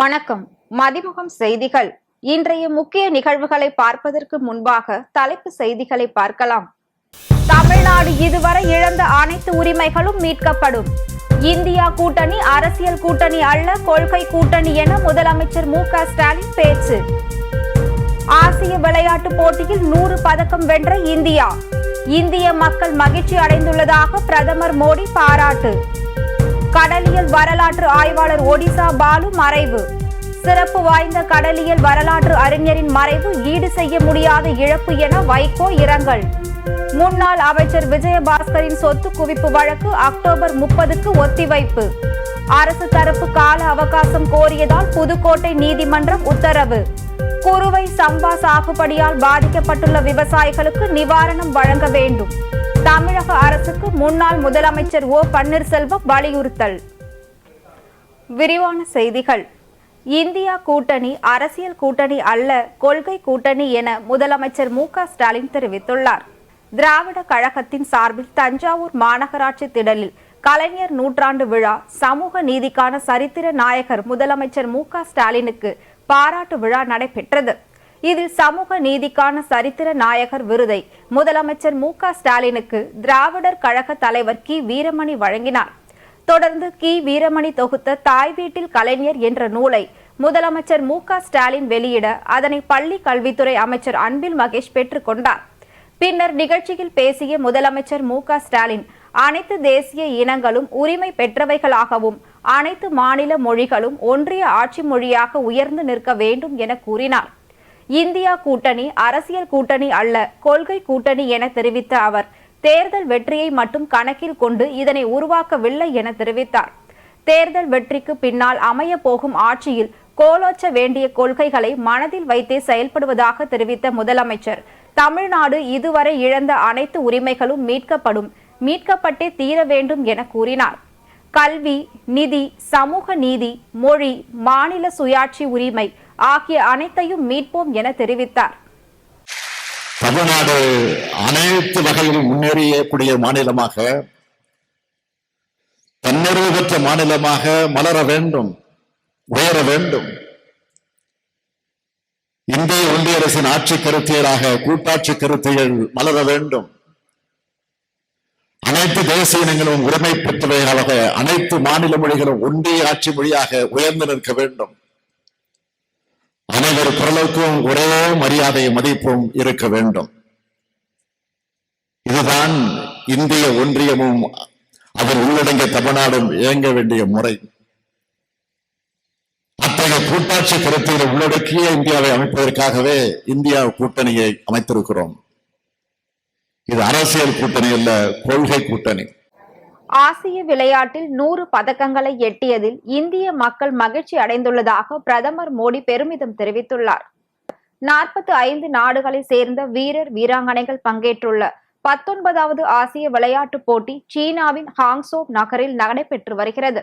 வணக்கம். மதிமுகம் செய்திகள். இன்றைய முக்கிய நிகழ்வுகளை பார்ப்பதற்கு முன்பாக தலைப்பு செய்திகளை பார்க்கலாம். தமிழ்நாடு இதுவரை இழந்த அனைத்து உரிமைகளும் மீட்கப்படும். இந்தியா கூட்டணி அரசியல் கூட்டணி அல்ல கொள்கை கூட்டணி என முதலமைச்சர் மு க ஸ்டாலின் பேச்சு. ஆசிய விளையாட்டுப் போட்டியில் நூறு பதக்கம் வென்ற இந்தியா. இந்திய மக்கள் மகிழ்ச்சி அடைந்துள்ளதாக பிரதமர் மோடி பாராட்டு. கடலியல் வரலாற்று ஆய்வாளர் ஒடிசா பாலு மறைவு. சிறப்பு வாய்ந்த கடலியல் வரலாற்று அறிஞரின் மறைவு ஈடு செய்ய முடியாத இழப்பு என வைகோ இரங்கல். முன்னாள் அமைச்சர் விஜயபாஸ்கரின் சொத்து குவிப்பு வழக்கு அக்டோபர் முப்பதுக்கு ஒத்திவைப்பு. அரசு தரப்பு கால அவகாசம் கோரியதால் புதுக்கோட்டை நீதிமன்றம் உத்தரவு. குறுவை சம்பா சாகுபடியால் பாதிக்கப்பட்டுள்ள விவசாயிகளுக்கு நிவாரணம் வழங்க வேண்டும். தமிழக அரசுக்கு முன்னாள் முதலமைச்சர் ஓ பன்னீர்செல்வம் வலியுறுத்தல். விரிவான செய்திகள். இந்தியா கூட்டணி அரசியல் கூட்டணி அல்ல கொள்கை கூட்டணி என முதலமைச்சர் மு ஸ்டாலின் தெரிவித்துள்ளார். திராவிட கழகத்தின் சார்பில் தஞ்சாவூர் மாநகராட்சி திடலில் கலைஞர் நூற்றாண்டு விழா சமூக நீதிக்கான சரித்திர நாயகர் முதலமைச்சர் மு ஸ்டாலினுக்கு பாராட்டு விழா நடைபெற்றது. இதில் சமூக நீதிக்கான சரித்திர நாயகர் விருதை முதலமைச்சர் மு க ஸ்டாலினுக்கு திராவிடர் கழக தலைவர் கி. வீரமணி வழங்கினார். தொடர்ந்து கி. வீரமணி தொகுத்த தாய் வீட்டில் கலைஞர் என்ற நூலை முதலமைச்சர் மு க ஸ்டாலின் வெளியிட அதனை பள்ளி கல்வித்துறை அமைச்சர் அன்பில் மகேஷ் பெற்றுக்கொண்டார் பின்னர் நிகழ்ச்சியில் பேசிய முதலமைச்சர் மு க ஸ்டாலின் அனைத்து தேசிய இனங்களும் உரிமை பெற்றவைகளாகவும் அனைத்து மாநில மொழிகளும் ஒன்றிய ஆட்சி மொழியாக உயர்ந்து நிற்க வேண்டும் என கூறினார். இந்தியா கூட்டணி அரசியல் கூட்டணி அல்ல கொள்கை கூட்டணி என தெரிவித்த அவர் தேர்தல் வெற்றியை மட்டும் கணக்கில் கொண்டு இதனை உருவாக்கவில்லை என தெரிவித்தார். தேர்தல் வெற்றிக்கு பின்னால் அமைய போகும் ஆட்சியில் கோலோச்ச வேண்டிய கொள்கைகளை மனதில் வைத்தே செயல்படுவதாக தெரிவித்த முதலமைச்சர் தமிழ்நாடு இதுவரை இழந்த அனைத்து உரிமைகளும் மீட்கப்படும் மீட்கப்பட்டே தீர வேண்டும் என கூறினார். கல்வி நிதி சமூக நீதி மொழி மாநில சுயாட்சி உரிமை ஆகிய அனைத்தையும் மீட்போம் என தெரிவித்தார். தமிழ்நாடு அனைத்து வகையிலும் முன்னேறியக்கூடிய மாநிலமாக தன்னிறைவு பெற்ற மாநிலமாக மலர வேண்டும் உயர வேண்டும். இந்திய ஒன்றிய அரசின் ஆட்சி கருத்தியலாக கூட்டாட்சி கருத்தியல் மலர வேண்டும். அனைத்து தேசிய இனங்களும் உரிமை பெற்றவைகளாக அனைத்து மாநில மொழிகளும் ஒன்றிய ஆட்சி மொழியாக உயர்ந்து நிற்க வேண்டும். அனைவர் குரலுக்கும் ஒரே மரியாதை மதிப்பும் இருக்க வேண்டும். இதுதான் இந்திய ஒன்றியமும் அதில் உள்ளடங்கிய தமிழ்நாடும் இயங்க வேண்டிய முறை. அத்தகைய கூட்டாட்சி கருத்தில் உள்ளடக்கிய இந்தியாவை அமைப்பதற்காகவே இந்தியா கூட்டணியை அமைத்திருக்கிறோம். இது அரசியல் கூட்டணி அல்ல கொள்கை கூட்டணி. ஆசிய விளையாட்டில் நூறு பதக்கங்களை எட்டியதில் இந்திய மக்கள் மகிழ்ச்சி அடைந்துள்ளதாக பிரதமர் மோடி பெருமிதம் தெரிவித்துள்ளார். நாற்பத்தி ஐந்து நாடுகளை சேர்ந்த வீரர் வீராங்கனைகள் பங்கேற்றுள்ள பத்தொன்பதாவது ஆசிய விளையாட்டுப் போட்டி சீனாவின் ஹாங்சோ நகரில் நடைபெற்று வருகிறது.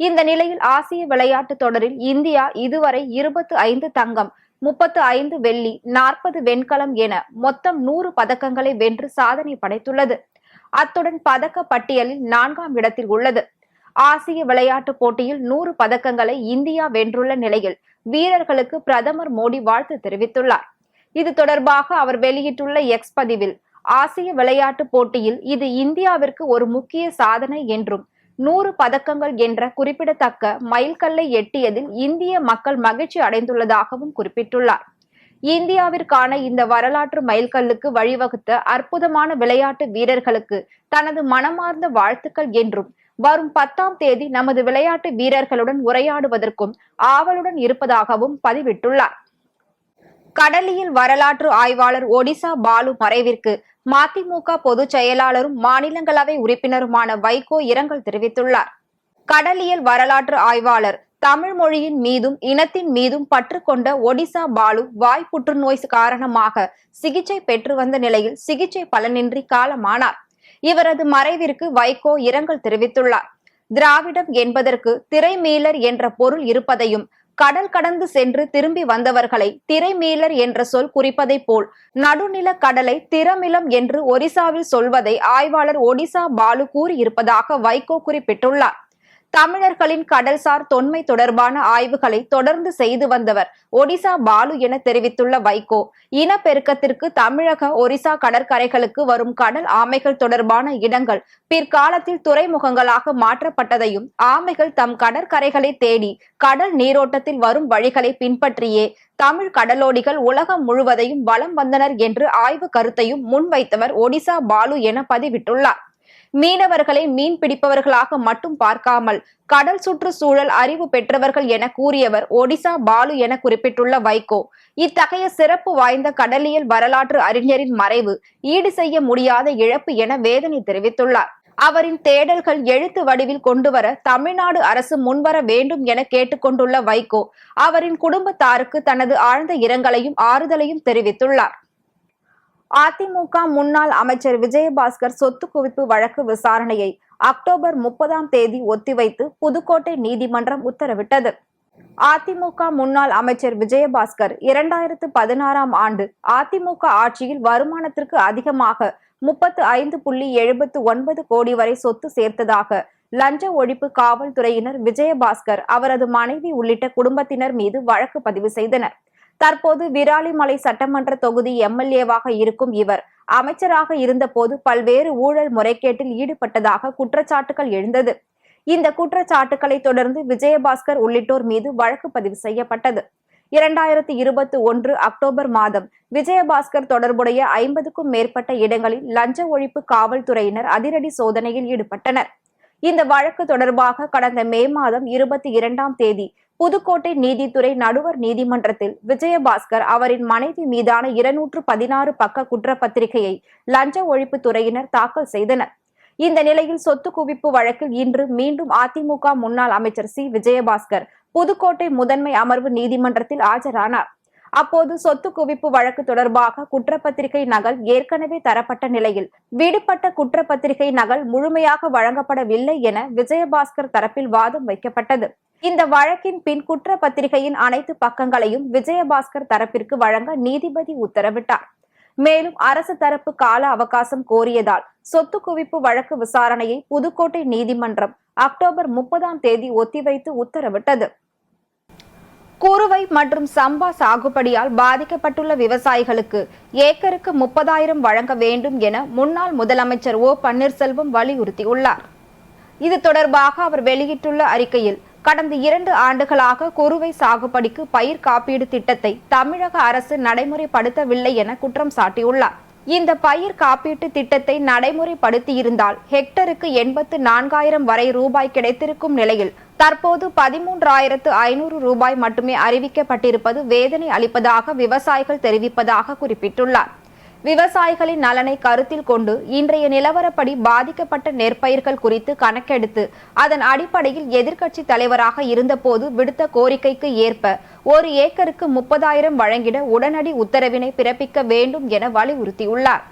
இந்த நிலையில் ஆசிய விளையாட்டு தொடரில் இந்தியா இதுவரை இருபத்து ஐந்து தங்கம் முப்பத்து ஐந்து வெள்ளி நாற்பது வெண்கலம் என மொத்தம் நூறு பதக்கங்களை வென்று சாதனை படைத்துள்ளது. அத்துடன் பதக்க பட்டியலில் நான்காம் இடத்தில் உள்ளது. ஆசிய விளையாட்டுப் போட்டியில் நூறு பதக்கங்களை இந்தியா வென்றுள்ள நிலையில் வீரர்களுக்கு பிரதமர் மோடி வாழ்த்து தெரிவித்துள்ளார். இது தொடர்பாக அவர் வெளியிட்டுள்ள எக்ஸ் பதிவில் ஆசிய விளையாட்டுப் போட்டியில் இது இந்தியாவிற்கு ஒரு முக்கிய சாதனை என்றும் நூறு பதக்கங்கள் என்ற குறிப்பிடத்தக்க மைல்கல்லை எட்டியதில் இந்திய மக்கள் மகிழ்ச்சி அடைந்துள்ளதாகவும் குறிப்பிட்டுள்ளார். இந்தியாவிற்கான இந்த வரலாற்று மைல்கல்லுக்கு வழிவகுத்த அற்புதமான விளையாட்டு வீரர்களுக்கு தனது மனமார்ந்த வாழ்த்துக்கள் என்றும் வரும் பத்தாம் தேதி நமது விளையாட்டு வீரர்களுடன் உரையாடுவதற்கும் ஆவலுடன் இருப்பதாகவும் பதிவிட்டுள்ளார். கடலியல் வரலாற்று ஆய்வாளர் ஒடிசா பாலு மறைவிற்கு மதிமுக பொதுச் செயலாளரும் மாநிலங்களவை உறுப்பினருமான வைகோ இரங்கல் தெரிவித்துள்ளார். கடலியல் வரலாற்று ஆய்வாளர் தமிழ் மொழியின் மீதும் இனத்தின் மீதும் பற்று கொண்ட ஒடிசா பாலு வாய் புற்றுநோய் காரணமாக சிகிச்சை பெற்று வந்த நிலையில் சிகிச்சை பலனின்றி காலமானார். இவரது மறைவிற்கு வைகோ இரங்கல் தெரிவித்துள்ளார். திராவிடம் என்பதற்கு திரைமீலர் என்ற பொருள் இருப்பதையும் கடல் கடந்து சென்று திரும்பி வந்தவர்களை திரைமீலர் என்ற சொல் குறிப்பதை போல் நடுநில கடலை திரமிலம் என்று ஒரிசாவில் சொல்வதை ஆய்வாளர் ஒடிசா பாலு கூறியிருப்பதாக வைகோ குறிப்பிட்டுள்ளார். தமிழர்களின் கடல்சார் தொன்மை தொடர்பான ஆய்வுகளை தொடர்ந்து செய்து வந்தவர் ஒடிசா பாலு என தெரிவித்துள்ள வைகோ. இனப்பெருக்கத்திற்கு தமிழக ஒரிசா கடற்கரைகளுக்கு வரும் கடல் ஆமைகள் தொடர்பான இடங்கள் பிற்காலத்தில் துறைமுகங்களாக மாற்றப்பட்டதையும் ஆமைகள் தம் கடற்கரைகளை தேடி கடல் நீரோட்டத்தில் வரும் வழிகளை பின்பற்றியே தமிழ் கடலோடிகள் உலகம் முழுவதையும் வலம் வந்தனர் என்று ஆய்வு கருத்தையும் முன்வைத்தவர் ஒடிசா பாலு என பதிவிட்டுள்ளார். மீனவர்களை மீன் பிடிப்பவர்களாக மட்டும் பார்க்காமல் கடல் சுற்றுச்சூழல் அறிவு பெற்றவர்கள் என கூறியவர் ஒடிசா பாலு என குறிப்பிட்டுள்ள வைகோ. இத்தகைய சிறப்பு வாய்ந்த கடலியல் வரலாற்று அறிஞரின் மறைவு ஈடு செய்ய முடியாத இழப்பு என வேதனை தெரிவித்துள்ளார். அவரின் தேடல்கள் எழுத்து வடிவில் கொண்டுவர தமிழ்நாடு அரசு முன்வர வேண்டும் என கேட்டுக்கொண்டுள்ள வைகோ அவரின் குடும்பத்தாருக்கு தனது ஆழ்ந்த இரங்கலையும் ஆறுதலையும் தெரிவித்துள்ளார். அதிமுக முன்னாள் அமைச்சர் விஜயபாஸ்கர் சொத்து குவிப்பு வழக்கு விசாரணையை அக்டோபர் முப்பதாம் தேதி ஒத்திவைத்து புதுக்கோட்டை நீதிமன்றம் உத்தரவிட்டது. அதிமுக முன்னாள் அமைச்சர் விஜயபாஸ்கர் இரண்டாயிரத்து பதினாறாம் ஆண்டு அதிமுக ஆட்சியில் வருமானத்திற்கு அதிகமாக முப்பத்து ஐந்து புள்ளி எழுபத்து ஒன்பது கோடி வரை சொத்து சேர்த்ததாக லஞ்ச ஒழிப்பு காவல்துறையினர் விஜயபாஸ்கர் அவரது மனைவி உள்ளிட்ட குடும்பத்தினர் மீது வழக்கு பதிவு செய்தனர். தற்போது விராலிமலை சட்டமன்ற தொகுதி எம்எல்ஏவாக இருக்கும் இவர். அமைச்சராக இருந்தபோது பல்வேறு ஊழல் முறைகேட்டில் ஈடுபட்டதாக குற்றச்சாட்டுகள் எழுந்தது. இந்த குற்றச்சாட்டுகளை தொடர்ந்து விஜயபாஸ்கர் உள்ளிட்டோர் மீது வழக்கு பதிவு செய்யப்பட்டது. இரண்டாயிரத்தி இருபத்தி ஒன்று அக்டோபர் மாதம் விஜயபாஸ்கர் தொடர்புடைய ஐம்பதுக்கும் மேற்பட்ட இடங்களில் லஞ்ச ஒழிப்பு காவல்துறையினர் அதிரடி சோதனையில் ஈடுபட்டனர். இந்த வழக்கு தொடர்பாக கடந்த மே மாதம் இருபத்தி இரண்டாம் தேதி புதுக்கோட்டை நீதித்துறை நடுவர் நீதிமன்றத்தில் விஜயபாஸ்கர் அவரின் மனைவி மீதான இருநூற்று பதினாறு பக்க குற்றப்பத்திரிகையை லஞ்ச ஒழிப்பு துறையினர் தாக்கல் செய்தனர். இந்த நிலையில் சொத்து குவிப்பு வழக்கில் இன்று மீண்டும் அதிமுக முன்னாள் அமைச்சர் சி. விஜயபாஸ்கர் புதுக்கோட்டை முதன்மை அமர்வு நீதிமன்றத்தில் ஆஜரானார். அப்போது சொத்து குவிப்பு வழக்கு தொடர்பாக குற்றப்பத்திரிகை நகல் ஏற்கனவே தரப்பட்ட நிலையில் விடுபட்ட குற்றப்பத்திரிகை நகல் முழுமையாக வழங்கப்படவில்லை என விஜயபாஸ்கர் தரப்பில் வாதம் வைக்கப்பட்டது. இந்த வழக்கின் பின் குற்றப்பத்திரிகையின் அனைத்து பக்கங்களையும் விஜயபாஸ்கர் தரப்பிற்கு வழங்க நீதிபதி உத்தரவிட்டார். மேலும் அரசு தரப்பு கால அவகாசம் கோரியதால் சொத்து குவிப்பு வழக்கு விசாரணையை புதுக்கோட்டை நீதிமன்றம் அக்டோபர் முப்பதாம் தேதி ஒத்திவைத்து உத்தரவிட்டது. குறுவை மற்றும் சம்பா சாகுபடியால் பாதிக்கப்பட்டுள்ள விவசாயிகளுக்கு ஏக்கருக்கு முப்பதாயிரம் வழங்க வேண்டும் என முன்னாள் முதலமைச்சர் ஓ பன்னீர்செல்வம் வலியுறுத்தியுள்ளார். இது தொடர்பாக அவர் வெளியிட்டுள்ள அறிக்கையில் கடந்த இரண்டு ஆண்டுகளாக குறுவை சாகுபடிக்கு பயிர் காப்பீடு திட்டத்தை தமிழக அரசு நடைமுறைப்படுத்தவில்லை என குற்றம் சாட்டியுள்ளார். இந்த பயிர் காப்பீட்டு திட்டத்தை நடைமுறைப்படுத்தியிருந்தால் ஹெக்டருக்கு எண்பத்து நான்காயிரம் வரை ரூபாய் கிடைத்திருக்கும் நிலையில் தற்போது பதிமூன்றாயிரத்து ஐநூறு ரூபாய் மட்டுமே அறிவிக்கப்பட்டிருப்பது வேதனை அளிப்பதாக விவசாயிகள் தெரிவிப்பதாக குறிப்பிட்டுள்ளார். விவசாயிகளின் நலனை கருத்தில் கொண்டு இன்றைய நிலவரப்படி பாதிக்கப்பட்ட நெற்பயிர்கள் குறித்து கணக்கெடுத்து அதன் அடிப்படையில் எதிர்க்கட்சி தலைவராக இருந்தபோது விடுத்த கோரிக்கைக்கு ஏற்ப ஒரு ஏக்கருக்கு முப்பதாயிரம் வழங்கிட உடனடி உத்தரவினை பிறப்பிக்க வேண்டும் என வலியுறுத்தியுள்ளார்.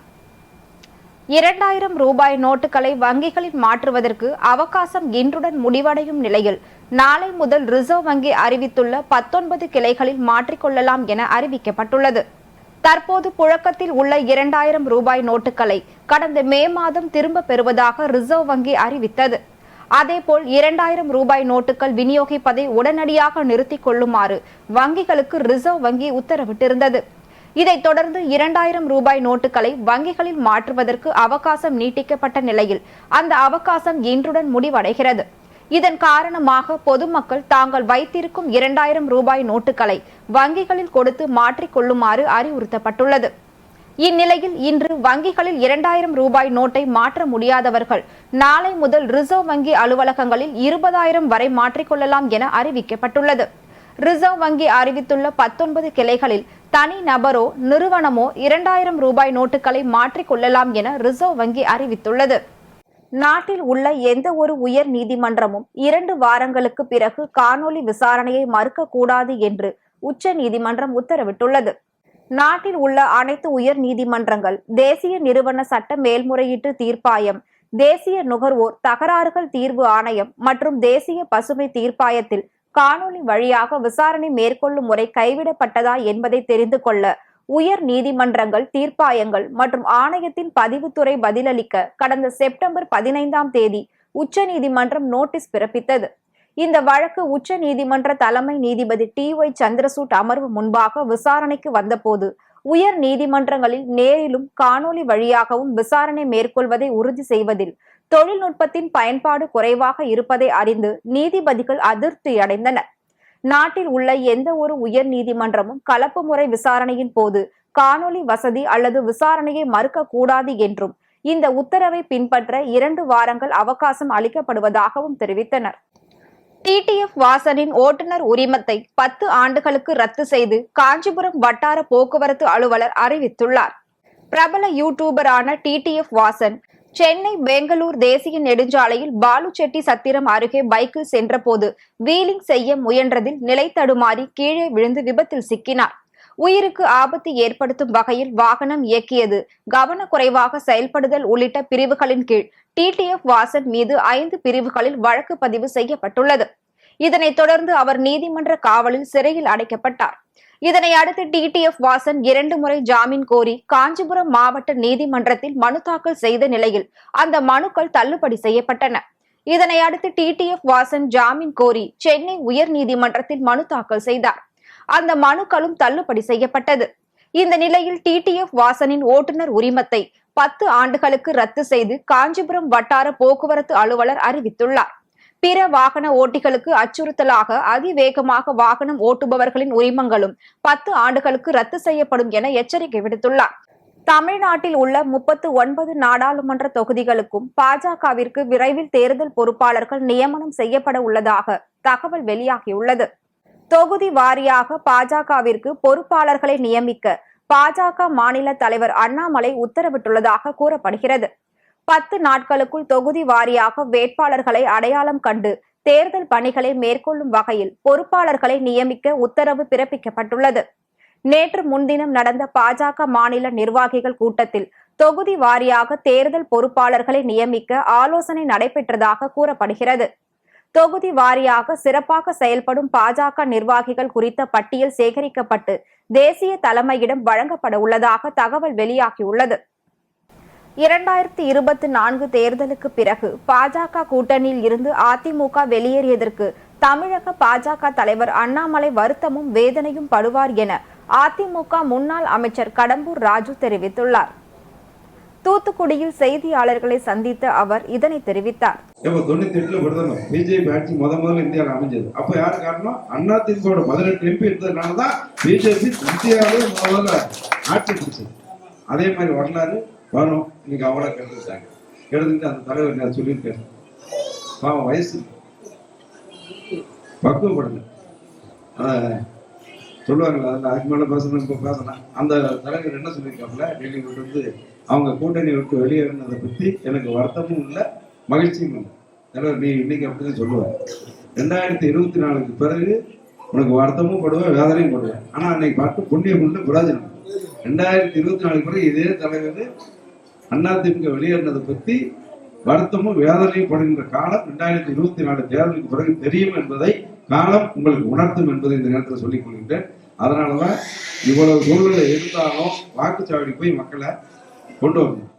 இரண்டாயிரம் ரூபாய் நோட்டுகளை வங்கிகளில் மாற்றுவதற்கு அவகாசம் இன்றுடன் முடிவடையும் நிலையில் நாளை முதல் ரிசர்வ் வங்கி அறிவித்துள்ள பத்தொன்பது கிளைகளில் மாற்றிக்கொள்ளலாம் என அறிவிக்கப்பட்டுள்ளது. தற்போது புழக்கத்தில் உள்ள இரண்டாயிரம் ரூபாய் நோட்டுகளை கடந்த மே மாதம் திரும்ப பெறுவதாக ரிசர்வ் வங்கி அறிவித்தது. அதேபோல் இரண்டாயிரம் ரூபாய் நோட்டுகள் விநியோகிப்பதை உடனடியாக நிறுத்திக் கொள்ளுமாறு வங்கிகளுக்கு ரிசர்வ் வங்கி உத்தரவிட்டிருந்தது. இதைத் தொடர்ந்து இரண்டாயிரம் ரூபாய் நோட்டுகளை வங்கிகளில் மாற்றுவதற்கு அவகாசம் நீட்டிக்கப்பட்ட நிலையில் அந்த அவகாசம் இன்றுடன் முடிவடைகிறது. இதன் காரணமாக பொதுமக்கள் தாங்கள் வைத்திருக்கும் இரண்டாயிரம் ரூபாய் நோட்டுகளை வங்கிகளில் கொடுத்து மாற்றிக்கொள்ளுமாறு அறிவுறுத்தப்பட்டுள்ளது. இந்நிலையில் இன்று வங்கிகளில் இரண்டாயிரம் ரூபாய் நோட்டை மாற்ற முடியாதவர்கள் நாளை முதல் ரிசர்வ் வங்கி அலுவலகங்களில் இருபதாயிரம் வரை மாற்றிக்கொள்ளலாம் என அறிவிக்கப்பட்டுள்ளது. ரிசர்வ் வங்கி அறிவித்துள்ள பத்தொன்பது கிளைகளில் தனி நபரோ நிறுவனமோ இரண்டாயிரம் ரூபாய் நோட்டுகளை மாற்றிக்கொள்ளலாம் என ரிசர்வ் வங்கி அறிவித்துள்ளது. நாட்டில் உள்ள எந்த ஒரு உயர் நீதிமன்றமும் இரண்டு வாரங்களுக்கு பிறகு காணொலி விசாரணையை மறுக்கக்கூடாது என்று உச்ச நீதிமன்றம் உத்தரவிட்டுள்ளது. நாட்டில் உள்ள அனைத்து உயர் நீதிமன்றங்கள் தேசிய நிறுவன சட்ட மேல்முறையீட்டு தீர்ப்பாயம் தேசிய நுகர்வோர் தகராறுகள் தீர்வு ஆணையம் மற்றும் தேசிய பசுமை தீர்ப்பாயத்தில் காணொலி வழியாக விசாரணை மேற்கொள்ளும் முறை கைவிடப்பட்டதா என்பதை தெரிந்து கொள்ள உயர் நீதிமன்றங்கள் தீர்ப்பாயங்கள் மற்றும் ஆணையத்தின் பதிவுத்துறை பதிலளிக்க கடந்த செப்டம்பர் பதினைந்தாம் தேதி உச்சநீதிமன்றம் நோட்டீஸ் பிறப்பித்தது. இந்த வழக்கு உச்ச நீதிமன்ற தலைமை நீதிபதி டி ஒய் சந்திரசூட் அமர்வு முன்பாக விசாரணைக்கு வந்தபோது உயர் நீதிமன்றங்களில் நேரிலும் காணொலி வழியாகவும் விசாரணை மேற்கொள்வதை உறுதி செய்வதில் தொழில்நுட்பத்தின் பயன்பாடு குறைவாக இருப்பதை அறிந்து நீதிபதிகள் அதிருப்தி அடைந்தனர் நாட்டில் உள்ள எந்த ஒரு உயர் நீதிமன்றமும் கலப்பு முறை விசாரணையின் போது காணொலி வசதி அல்லது விசாரணையை மறுக்க கூடாது என்றும் இந்த உத்தரவை பின்பற்ற இரண்டு வாரங்கள் அவகாசம் அளிக்கப்படுவதாகவும் தெரிவித்தனர். டிடிஎஃப் வாசனின் ஓட்டுநர் உரிமத்தை பத்து ஆண்டுகளுக்கு ரத்து செய்து காஞ்சிபுரம் வட்டார போக்குவரத்து அலுவலர் அறிவித்துள்ளார். பிரபல யூடியூபரான டிடிஎஃப் வாசன் சென்னை பெங்களூர் தேசிய நெடுஞ்சாலையில் பாலுச்செட்டி சத்திரம் அருகே பைக்கில் சென்றபோது வீலிங் செய்ய முயன்றதில் நிலை தடுமாறி கீழே விழுந்து விபத்தில் சிக்கினார். உயிருக்கு ஆபத்து ஏற்படுத்தும் வகையில் வாகனம் இயக்கியது. கவனக்குறைவாக செயல்படுதல் உள்ளிட்ட பிரிவுகளின் கீழ் டிடிஎஃப் வாசன் மீது ஐந்து பிரிவுகளில் வழக்கு பதிவு செய்யப்பட்டுள்ளது. இதனைத் தொடர்ந்து அவர் நீதிமன்ற காவலில் சிறையில் அடைக்கப்பட்டார். இதனை அடுத்து டிடிஎஃப் வாசன் இரண்டு முறை ஜாமீன் கோரி காஞ்சிபுரம் மாவட்ட நீதிமன்றத்தில் மனு தாக்கல் செய்த நிலையில் அந்த மனுக்கள் தள்ளுபடி செய்யப்பட்டன. இதனை அடுத்து டிடிஎஃப் வாசன் ஜாமீன் கோரி சென்னை உயர் நீதிமன்றத்தில் மனு தாக்கல் செய்தார். அந்த மனுக்களும் தள்ளுபடி செய்யப்பட்டது. இந்த நிலையில் டிடிஎஃப் வாசனின் ஓட்டுநர் உரிமத்தை பத்து ஆண்டுகளுக்கு ரத்து செய்து காஞ்சிபுரம் வட்டார போக்குவரத்து அலுவலர் அறிவித்துள்ளார். பிற வாகன ஓட்டிகளுக்கு அச்சுறுத்தலாக அதிவேகமாக வாகனம் ஓட்டுபவர்களின் உரிமங்களும் பத்து ஆண்டுகளுக்கு ரத்து செய்யப்படும் என எச்சரிக்கை விடுத்துள்ளார். தமிழ்நாட்டில் உள்ள முப்பத்து ஒன்பது நாடாளுமன்ற தொகுதிகளுக்கும் பாஜகவிற்கு விரைவில் தேர்தல் பொறுப்பாளர்கள் நியமனம் செய்யப்பட உள்ளதாக தகவல் வெளியாகியுள்ளது. தொகுதி வாரியாக பாஜகவிற்கு பொறுப்பாளர்களை நியமிக்க பாஜக மாநில தலைவர் அண்ணாமலை உத்தரவிட்டுள்ளதாக கூறப்படுகிறது. பத்து நாட்களுக்குள் தொகுதி வாரியாக வேட்பாளர்களை அடையாளம் கண்டு தேர்தல் பணிகளை மேற்கொள்ளும் வகையில் பொறுப்பாளர்களை நியமிக்க உத்தரவு பிறப்பிக்கப்பட்டுள்ளது. நேற்று முன்தினம் நடந்த பாஜக மாநில நிர்வாகிகள் கூட்டத்தில் தொகுதி வாரியாக தேர்தல் பொறுப்பாளர்களை நியமிக்க ஆலோசனை நடைபெற்றதாக கூறப்படுகிறது. தொகுதி வாரியாக சிறப்பாக செயல்படும் பாஜக நிர்வாகிகள் குறித்த பட்டியல் சேகரிக்கப்பட்டு தேசிய தலைமையிடம் வழங்கப்பட உள்ளதாக தகவல் வெளியாகியுள்ளது. இரண்டாயிரத்தி இருபத்தி நான்கு தேர்தலுக்கு பிறகு பாஜக கூட்டணியில் இருந்து அதிமுக வெளியேறியதற்கு தமிழக பாஜக தலைவர் அண்ணாமலை வருத்தமும் வேதனையும் படுவார் என அதிமுக முன்னாள் அமைச்சர் கடம்பூர் ராஜு தெரிவித்துள்ளார். தூத்துக்குடியில் செய்தியாளர்களை சந்தித்த அவர் இதனை தெரிவித்தார். தொண்ணூத்தி எட்டுல பிஜேபி ஆட்சி முத முதல்ல இந்தியாவில் அமைஞ்சது. அப்ப காரணம்? அண்ணா திமுக பதினெட்டு எம்பி பிஜேபி இந்தியாவிலே முதல்ல ஆட்சி பிடிச்சது அதே மாதிரி வரலாறு வரும் இன்னைக்கு அவ்வளோ கேட்டுருக்காங்க கேட்டுட்டு அந்த தலைவர் நான் சொல்லியிருக்கேன். பாவம் வயசு. பக்குவப்படல சொல்லுவாங்களா அதில் அதுக்கு மேலே பேசணும் இப்போ பேசலாம். அந்த தலைவர் என்ன சொல்லியிருக்காப்புல டெல்லி வந்து அவங்க கூட்டணி விட்டு வெளியேறினதை பற்றி எனக்கு வருத்தமும் இல்லை மகிழ்ச்சியும் இல்லை. தலைவர் நீ இன்னைக்கு அப்படிதான் சொல்லுவேன் ரெண்டாயிரத்தி இருபத்தி நாலுக்கு பிறகு உனக்கு வருத்தமும் படுவேன் வேதனையும் படுவேன். ஆனா அன்னைக்கு பார்த்து புண்ணியம் உண்டு பிரயோஜனம் ரெண்டாயிரத்தி இருபத்தி நாலுக்கு பிறகு இதே தலைவர் அதிமுக வெளியேறினதை பத்தி வருத்தமும் வேதனையும் படுகின்ற காலம் ரெண்டாயிரத்தி இருபத்தி நாலு தேர்தலுக்கு பிறகு தெரியும் என்பதை காலம் உங்களுக்கு உணர்த்தும் என்பதை இந்த நேரத்தில் சொல்லிக் கொள்கின்றேன். அதனாலதான் இவ்வளவு சூழ்நிலை இருந்தாலும் வாக்குச்சாவடி போய் மக்களை கொண்டு வரணும்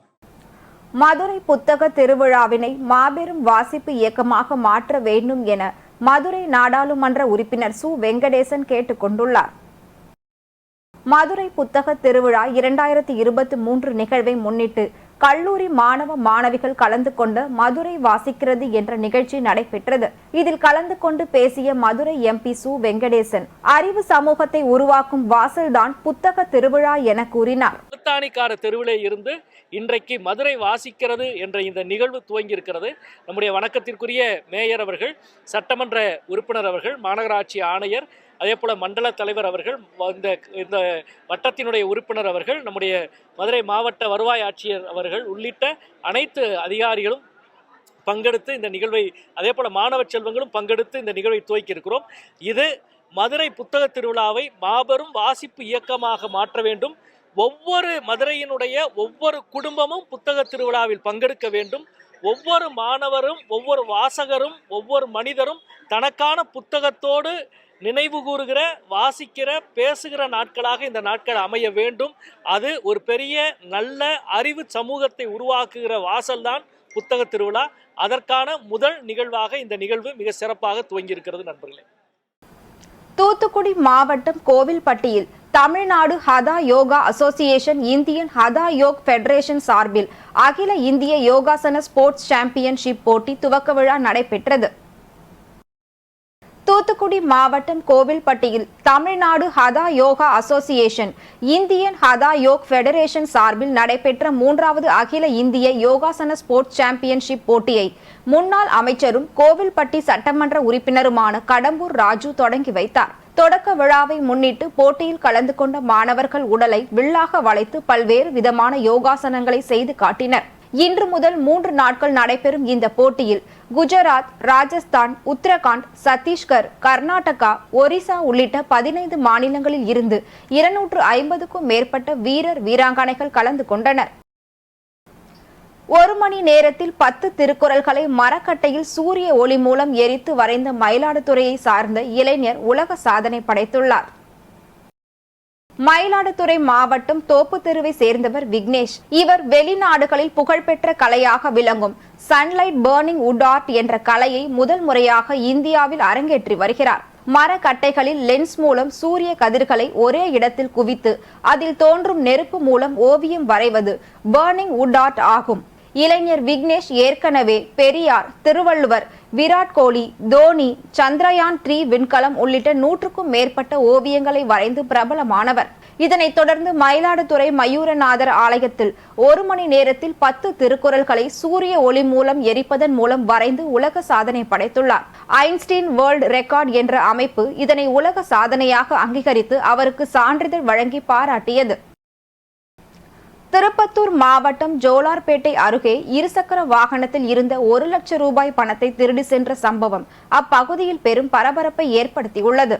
மதுரை புத்தக திருவிழாவினை மாபெரும் வாசிப்பு இயக்கமாக மாற்ற வேண்டும் என மதுரை நாடாளுமன்ற உறுப்பினர் சு. வெங்கடேசன் கேட்டுக்கொண்டுள்ளார் மதுரை புத்தக திருவிழா இரண்டாயிரத்தி இருபத்தி மூன்று நிகழ்வை முன்னிட்டு கல்லூரி மாணவ மாணவிகள் கலந்து கொண்ட மதுரை வாசிக்கிறது என்ற நிகழ்ச்சி நடைபெற்றது. இதில் கலந்து கொண்டு பேசிய மதுரை எம்பி சு. வெங்கடேசன் அறிவு சமூகத்தை உருவாக்கும் வாசல்தான் புத்தக திருவிழா என கூறினார். திருத்தாணிக்கார தெருவிலே இருந்து இன்றைக்கு மதுரை வாசிக்கிறது என்ற இந்த நிகழ்வு துவங்கி இருக்கிறது நம்முடைய வணக்கத்திற்குரிய மேயர் அவர்கள் சட்டமன்ற உறுப்பினர் அவர்கள் மாநகராட்சி ஆணையர் அதே போல் மண்டல தலைவர் அவர்கள் இந்த இந்த வட்டத்தினுடைய உறுப்பினர் அவர்கள் நம்முடைய மதுரை மாவட்ட வருவாய் ஆட்சியர் அவர்கள் உள்ளிட்ட அனைத்து அதிகாரிகளும் பங்கெடுத்து இந்த நிகழ்வை அதே போல் மாணவ செல்வங்களும் பங்கெடுத்து இந்த நிகழ்வை துவக்கி இருக்கிறோம். இது மதுரை புத்தக திருவிழாவை மாபெரும் வாசிப்பு இயக்கமாக மாற்ற வேண்டும். ஒவ்வொரு மதுரையினுடைய ஒவ்வொரு குடும்பமும் புத்தக திருவிழாவில் பங்கெடுக்க வேண்டும். ஒவ்வொரு மாணவரும் ஒவ்வொரு வாசகரும் ஒவ்வொரு மனிதரும் தனக்கான புத்தகத்தோடு நினைவு கூறுகிற வாசிக்கிற பேசுகிற நாட்களாக இந்த நாட்கள் அமைய வேண்டும். அது ஒரு பெரிய நல்ல அறிவு சமூகத்தை உருவாக்குகிற வாசல்தான் புத்தக திருவிழா. அதற்கான முதல் நிகழ்வாக இந்த நிகழ்வு மிக சிறப்பாக துவங்கியிருக்கிறது நண்பர்களே. தூத்துக்குடி மாவட்டம் கோவில்பட்டியில் Tamil Nadu Hatha Yoga Association Indian Hatha Yog Federation சார்பில் அகில இந்திய யோகாசன ஸ்போர்ட்ஸ் சாம்பியன்ஷிப் போட்டி துவக்க விழா நடைபெற்றது. தூத்துக்குடி மாவட்டம் கோவில்பட்டியில் Tamil Nadu Hatha Yoga Association Indian Hatha Yog Federation சார்பில் நடைபெற்ற மூன்றாவது அகில இந்திய யோகாசன ஸ்போர்ட்ஸ் சாம்பியன்ஷிப் போட்டியை முன்னாள் அமைச்சரும் கோவில்பட்டி சட்டமன்ற உறுப்பினருமான கடம்பூர் ராஜு தொடங்கி வைத்தார். தொடக்க விழாவை முன்னிட்டு போட்டியில் கலந்து கொண்ட மாணவர்கள் உடலை வில்லாக வளைத்து பல்வேறு விதமான யோகாசனங்களை செய்து காட்டினர். இன்று முதல் மூன்று நாட்கள் நடைபெறும் இந்த போட்டியில் குஜராத் ராஜஸ்தான் உத்தரகாண்ட் சத்தீஸ்கர் கர்நாடகா ஒரிசா உள்ளிட்ட பதினைந்து மாநிலங்களில் இருந்து இருநூற்று ஐம்பதுக்கும் மேற்பட்ட வீரர் வீராங்கனைகள் கலந்து கொண்டனர். ஒரு மணி நேரத்தில் பத்து திருக்குறள்களை மரக்கட்டையில் சூரிய ஒளி மூலம் எரித்து வரைந்த மயிலாடுதுறையை சார்ந்த இளைஞர் உலக சாதனை படைத்துள்ளார். மயிலாடுதுறை மாவட்டம் தோப்புத்தெருவை சேர்ந்தவர் விக்னேஷ். இவர் வெளிநாடுகளில் புகழ்பெற்ற கலையாக விளங்கும் சன்லைட் பர்னிங் உட் ஆர்ட் என்ற கலையை முதல் முறையாக இந்தியாவில் அரங்கேற்றி வருகிறார். மரக்கட்டைகளில் லென்ஸ் மூலம் சூரிய கதிர்களை ஒரே இடத்தில் குவித்து அதில் தோன்றும் நெருப்பு மூலம் ஓவியம் வரைவது பர்னிங் உட் ஆர்ட் ஆகும். இளைஞர் விக்னேஷ் ஏற்கனவே பெரியார் திருவள்ளுவர் விராட் கோலி தோனி சந்திரயான் த்ரீ விண்கலம் உள்ளிட்ட நூற்றுக்கும் மேற்பட்ட ஓவியங்களை வரைந்து பிரபலமானவர். இதனைத் தொடர்ந்து மயிலாடுதுறை மயூரநாதர் ஆலயத்தில் ஒரு மணி நேரத்தில் பத்து திருக்குறள்களை சூரிய ஒளி மூலம் எரிப்பதன் மூலம் வரைந்து உலக சாதனை படைத்துள்ளார். ஐன்ஸ்டீன் வேர்ல்ட் ரெக்கார்ட் என்ற அமைப்பு இதனை உலக சாதனையாக அங்கீகரித்து அவருக்கு சான்றிதழ் வழங்கி பாராட்டியது. திருப்பத்தூர் மாவட்டம் ஜோலார்பேட்டை அருகே இருசக்கர வாகனத்தில் இருந்த ஒரு லட்சம் ரூபாய் பணத்தை திருடி சென்ற சம்பவம் அப்பகுதியில் பெரும் பரபரப்பை ஏற்படுத்தியுள்ளது.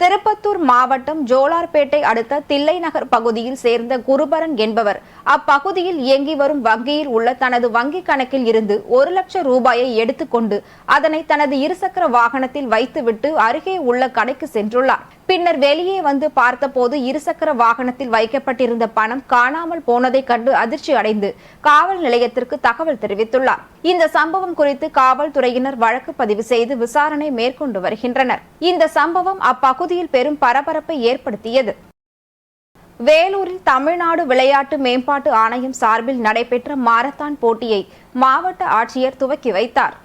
திருப்பத்தூர் மாவட்டம் ஜோலார்பேட்டை அடுத்த தில்லை நகர் பகுதியில் சேர்ந்த குருபரன் என்பவர் அப்பகுதியில் இயங்கி வரும் வங்கியில் உள்ள தனது வங்கி கணக்கில் இருந்து ஒரு லட்சம் ரூபாயை எடுத்துக்கொண்டு அதனை தனது இருசக்கர வாகனத்தில் வைத்துவிட்டு அருகே உள்ள கடைக்கு சென்றுள்ளார். பின்னர் வெளியே வந்து பார்த்தபோது இருசக்கர வாகனத்தில் வைக்கப்பட்டிருந்த பணம் காணாமல் போனதை கண்டு அதிர்ச்சி அடைந்து காவல் நிலையத்திற்கு தகவல் தெரிவித்துள்ளார். இந்த சம்பவம் குறித்து காவல்துறையினர் வழக்கு பதிவு செய்து விசாரணை மேற்கொண்டு வருகின்றனர். இந்த சம்பவம் அப்பகுதியில் பெரும் பரபரப்பை ஏற்படுத்தியது. வேலூரில் தமிழ்நாடு விளையாட்டு மேம்பாட்டு ஆணையம் சார்பில் நடைபெற்ற மாரத்தான் போட்டியை மாவட்ட ஆட்சியர் துவக்கி வைத்தார்.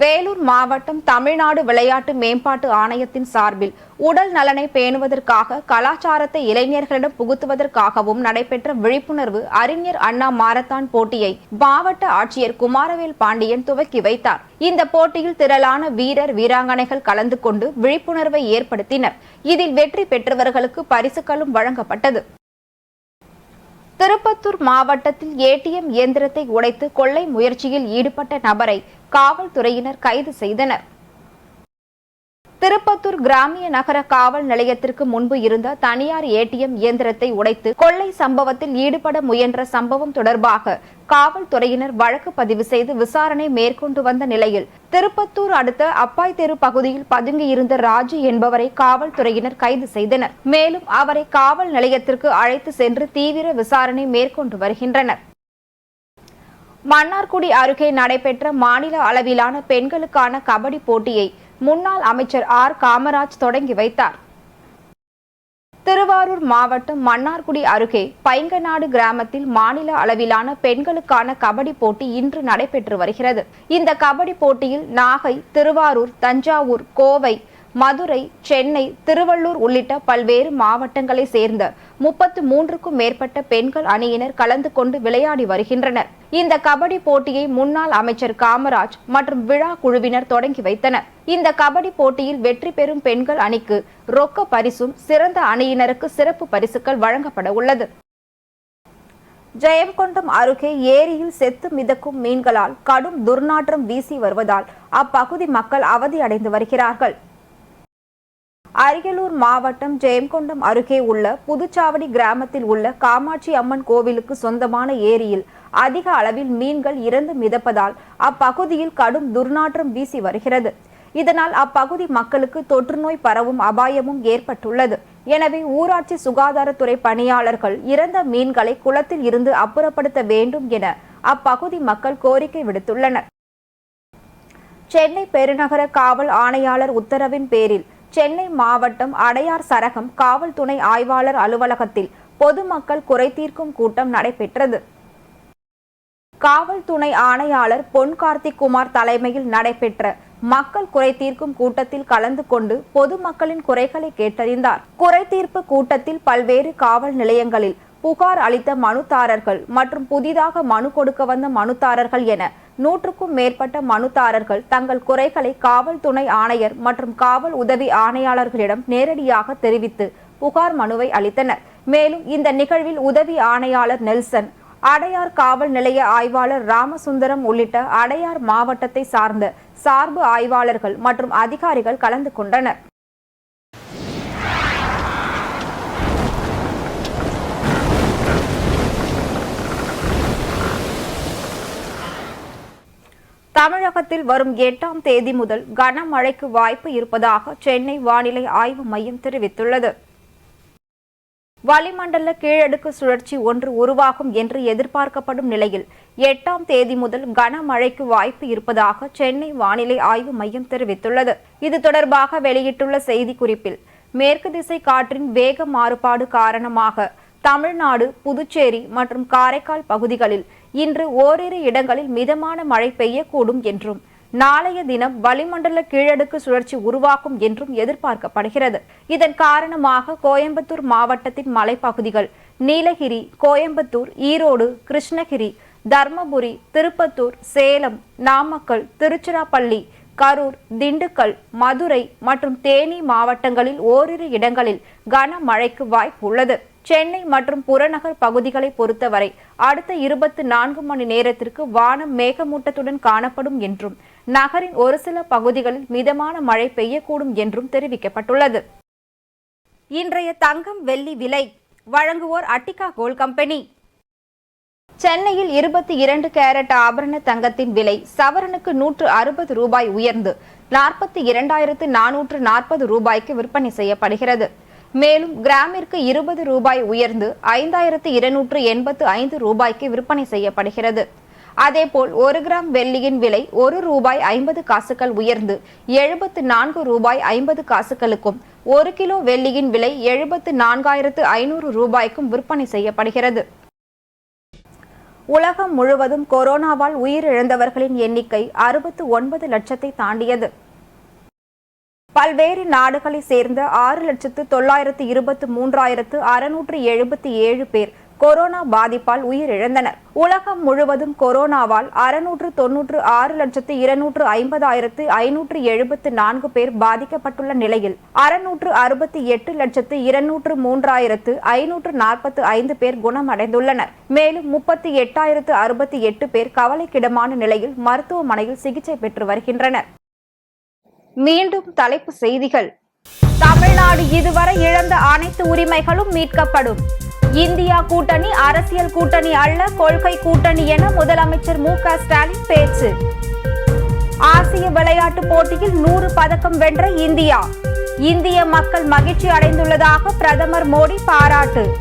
வேலூர் மாவட்டம் தமிழ்நாடு விளையாட்டு மேம்பாட்டு ஆணையத்தின் சார்பில் உடல் நலனை பேணுவதற்காக கலாச்சாரத்தை இளைஞர்களிடம் புகுத்துவதற்காகவும் நடைபெற்ற விழிப்புணர்வு அறிஞர் அண்ணா மாரத்தான் போட்டியை மாவட்ட ஆட்சியர் குமாரவேல் பாண்டியன் துவக்கி வைத்தார். இந்த போட்டியில் திரளான வீரர் வீராங்கனைகள் கலந்து கொண்டு விழிப்புணர்வை ஏற்படுத்தினர். இதில் வெற்றி பெற்றவர்களுக்கு பரிசுகளும் வழங்கப்பட்டது. திருப்பத்தூர் மாவட்டத்தில் ஏடிஎம் இயந்திரத்தை உடைத்து கொள்ளை முயற்சியில் ஈடுபட்ட நபரை காவல்துறையினர் கைது செய்தனர். திருப்பத்தூர் கிராமிய நகர காவல் நிலையத்திற்கு முன்பு இருந்த தனியார் ஏடிஎம் இயந்திரத்தை உடைத்து கொள்ளை சம்பவத்தில் ஈடுபட முயன்ற சம்பவம் தொடர்பாக காவல்துறையினர் வழக்கு பதிவு செய்து விசாரணை மேற்கொண்டு வந்த நிலையில் திருப்பத்தூர் அடுத்த அப்பாய் தெரு பகுதியில் பதுங்கியிருந்த ராஜு என்பவரை காவல்துறையினர் கைது செய்தனர். மேலும் அவரை காவல் நிலையத்திற்கு அழைத்து சென்று தீவிர விசாரணை மேற்கொண்டு வருகின்றனர். மன்னார்குடி அருகே நடைபெற்ற மாநில அளவிலான பெண்களுக்கான கபடி போட்டியை முன்னாள் அமைச்சர் ஆர். காமராஜ் தொடங்கி வைத்தார். திருவாரூர் மாவட்டம் மன்னார்குடி அருகே பைங்கநாடு கிராமத்தில் மாநில அளவிலான பெண்களுக்கான கபடி போட்டி இன்று நடைபெற்று வருகிறது. இந்த கபடி போட்டியில் நாகை திருவாரூர் தஞ்சாவூர் கோவை மதுரை சென்னை திருவள்ளூர் உள்ளிட்ட பல்வேறு மாவட்டங்களை சேர்ந்த முப்பத்து மூன்றுக்கும் மேற்பட்ட பெண்கள் அணியினர் கலந்து கொண்டு விளையாடி வருகின்றனர். இந்த கபடி போட்டியை முன்னாள் அமைச்சர் காமராஜ் மற்றும் விழா குழுவினர் தொடங்கி வைத்தனர். இந்த கபடி போட்டியில் வெற்றி பெறும் பெண்கள் அணிக்கு ரொக்க பரிசும் சிறந்த அணியினருக்கு சிறப்பு பரிசுகள் வழங்கப்பட உள்ளது. ஜெயங்கொண்டம் அருகே ஏரியில் செத்து மிதக்கும் மீன்களால் கடும் துர்நாற்றம் வீசி வருவதால் அப்பகுதி மக்கள் அவதி அடைந்து வருகிறார்கள். அரியலூர் மாவட்டம் ஜெயங்கொண்டம் அருகே உள்ள புதுச்சாவடி கிராமத்தில் உள்ள காமாட்சி அம்மன் கோவிலுக்கு சொந்தமான ஏரியில் அதிக அளவில் மீன்கள் இறந்து மிதப்பதால் அப்பகுதியில் கடும் துர்நாற்றம் வீசி வருகிறது. இதனால் அப்பகுதி மக்களுக்கு தொற்றுநோய் பரவும் அபாயமும் ஏற்பட்டுள்ளது. எனவே ஊராட்சி சுகாதாரத்துறை பணியாளர்கள் இறந்த மீன்களை குளத்தில் இருந்து அப்புறப்படுத்த வேண்டும் என அப்பகுதி மக்கள் கோரிக்கை விடுத்துள்ளனர். சென்னை பெருநகர காவல் ஆணையாளர் உத்தரவின் பேரில் சென்னை மாவட்டம் அடையார் சரகம் காவல் துணை ஆய்வாளர் அலுவலகத்தில் பொதுமக்கள் குறை தீர்க்கும் கூட்டம் நடைபெற்றது. காவல் துணை ஆணையாளர் பொன் கார்த்திக் குமார் தலைமையில் நடைபெற்ற மக்கள் குறை தீர்க்கும் கூட்டத்தில் கலந்து கொண்டு பொதுமக்களின் குறைகளை கேட்டறிந்தார். குறை தீர்ப்பு கூட்டத்தில் பல்வேறு காவல் நிலையங்களில் புகார் அளித்த மனுதாரர்கள் மற்றும் புதிதாக மனு கொடுக்க வந்த மனுதாரர்கள் என நூற்றுக்கும் மேற்பட்ட மனுதாரர்கள் தங்கள் குறைகளை காவல் துணை ஆணையர் மற்றும் காவல் உதவி ஆணையாளர்களிடம் நேரடியாக தெரிவித்து புகார் மனுவை அளித்தனர். மேலும் இந்த நிகழ்வில் உதவி ஆணையாளர் நெல்சன் அடையார் காவல் நிலைய ஆய்வாளர் ராமசுந்தரம் உள்ளிட்ட அடையார் மாவட்டத்தை சார்ந்த சார்பு ஆய்வாளர்கள் மற்றும் அதிகாரிகள் கலந்து கொண்டனர். தமிழகத்தில் வரும் எட்டாம் தேதி முதல் கனமழைக்கு வாய்ப்பு இருப்பதாக சென்னை வானிலை ஆய்வு மையம் தெரிவித்துள்ளது. வளிமண்டல கீழடுக்கு சுழற்சி ஒன்று உருவாகும் என்று எதிர்பார்க்கப்படும் நிலையில் எட்டாம் தேதி முதல் கனமழைக்கு வாய்ப்பு இருப்பதாக சென்னை வானிலை ஆய்வு மையம் தெரிவித்துள்ளது. இது தொடர்பாக வெளியிட்டுள்ள செய்திக்குறிப்பில் மேற்கு திசை காற்றின் வேக மாறுபாடு காரணமாக தமிழ்நாடு புதுச்சேரி மற்றும் காரைக்கால் பகுதிகளில் இன்று ஓரிரு இடங்களில் மிதமான மழை பெய்யக்கூடும் என்றும் நாளைய தினம் வளிமண்டல கீழடுக்கு சுழற்சி உருவாகும் என்றும் எதிர்பார்க்கப்படுகிறது. இதன் காரணமாக கோயம்புத்தூர் மாவட்டத்தின் மலைப்பகுதிகள் நீலகிரி கோயம்புத்தூர் ஈரோடு கிருஷ்ணகிரி தர்மபுரி திருப்பத்தூர் சேலம் நாமக்கல் திருச்சிராப்பள்ளி கரூர் திண்டுக்கல் மதுரை மற்றும் தேனி மாவட்டங்களில் ஓரிரு இடங்களில் கனமழைக்கு வாய்ப்பு உள்ளது. சென்னை மற்றும் புறநகர் பகுதிகளை பொறுத்தவரை அடுத்த இருபத்தி நான்கு மணி நேரத்திற்கு வானம் மேகமூட்டத்துடன் காணப்படும் என்றும் நகரின் ஒரு சில பகுதிகளில் மிதமான மழை பெய்யக்கூடும் என்றும் தெரிவிக்கப்பட்டுள்ளது. இன்றைய தங்கம் வெள்ளி விலை வழங்குவோர் அட்டிகா கோல் கம்பெனி. சென்னையில் இருபத்தி இரண்டு கேரட் ஆபரண தங்கத்தின் விலை சவரனுக்கு நூற்று அறுபது ரூபாய் உயர்ந்து நாற்பத்தி இரண்டாயிரத்து நானூற்று நாற்பது ரூபாய்க்கு விற்பனை செய்யப்படுகிறது. மேலும் கிராமிற்கு இருபது ரூபாய் உயர்ந்து ஐந்தாயிரத்து இருநூற்று எண்பத்து ஐந்து ரூபாய்க்கு விற்பனை செய்யப்படுகிறது. அதேபோல் ஒரு கிராம் வெள்ளியின் விலை ஒரு ரூபாய் ஐம்பது காசுகள் உயர்ந்து எழுபத்து நான்கு ரூபாய் ஐம்பது காசுகளுக்கும் ஒரு கிலோ வெள்ளியின் விலை எழுபத்து நான்காயிரத்து ஐநூறு ரூபாய்க்கும் விற்பனை செய்யப்படுகிறது. உலகம் முழுவதும் கொரோனாவால் உயிரிழந்தவர்களின் எண்ணிக்கை அறுபத்து ஒன்பது லட்சத்தை தாண்டியது. பல்வேறு நாடுகளை சேர்ந்த ஆறு லட்சத்து தொள்ளாயிரத்து இருபத்து மூன்றாயிரத்து அறுநூற்று எழுபத்தி ஏழு பேர் கொரோனா பாதிப்பால் உயிரிழந்தனர். உலகம் முழுவதும் கொரோனாவால் அறுநூற்று தொன்னூற்று ஆறு லட்சத்து இருநூற்று ஐம்பதாயிரத்து ஐநூற்று எழுபத்து நான்கு பேர் பாதிக்கப்பட்டுள்ள நிலையில் அறுநூற்று அறுபத்தி எட்டு லட்சத்து இருநூற்று மூன்றாயிரத்து ஐநூற்று நாற்பத்து ஐந்து பேர் குணமடைந்துள்ளனர். மேலும் முப்பத்தி எட்டாயிரத்து அறுபத்தி எட்டு பேர் கவலைக்கிடமான நிலையில் மருத்துவமனையில் சிகிச்சை பெற்று வருகின்றனர். மீண்டும் தலைப்பு செய்திகள். தமிழ்நாடு இதுவரை இழந்த அனைத்து உரிமைகளும் மீட்கப்படும். இந்தியா கூட்டணி அரசியல் கூட்டணி அல்ல கொள்கை கூட்டணி என முதலமைச்சர் மு க ஸ்டாலின் பேச்சு. ஆசிய விளையாட்டுப் போட்டியில் நூறு பதக்கம் வென்ற இந்தியா. இந்திய மக்கள் மகிழ்ச்சி அடைந்துள்ளதாக பிரதமர் மோடி பாராட்டு.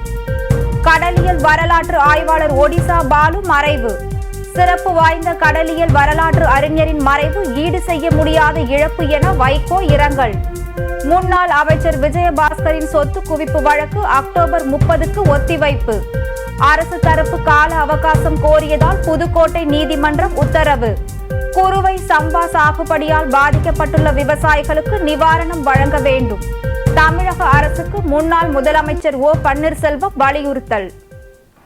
கடலியல் வரலாற்று ஆய்வாளர் ஒடிசா பாலு மறைவு. சிறப்பு வாய்ந்த கடலியல் வரலாற்று அறிஞரின் மறைவு ஈடு செய்ய முடியாத இழப்பு என வைகோ இரங்கல். முன்னாள் அமைச்சர் விஜயபாஸ்கரின் சொத்து குவிப்பு வழக்கு அக்டோபர் முப்பதுக்கு ஒத்திவைப்பு. அரசு தரப்பு கால அவகாசம் கோரியதால் புதுக்கோட்டை நீதிமன்றம் உத்தரவு. குறுவை சம்பா சாகுபடியால் பாதிக்கப்பட்டுள்ள விவசாயிகளுக்கு நிவாரணம் வழங்க வேண்டும். தமிழக அரசுக்கு முன்னாள் முதலமைச்சர் ஓ பன்னீர்செல்வம் வலியுறுத்தல்.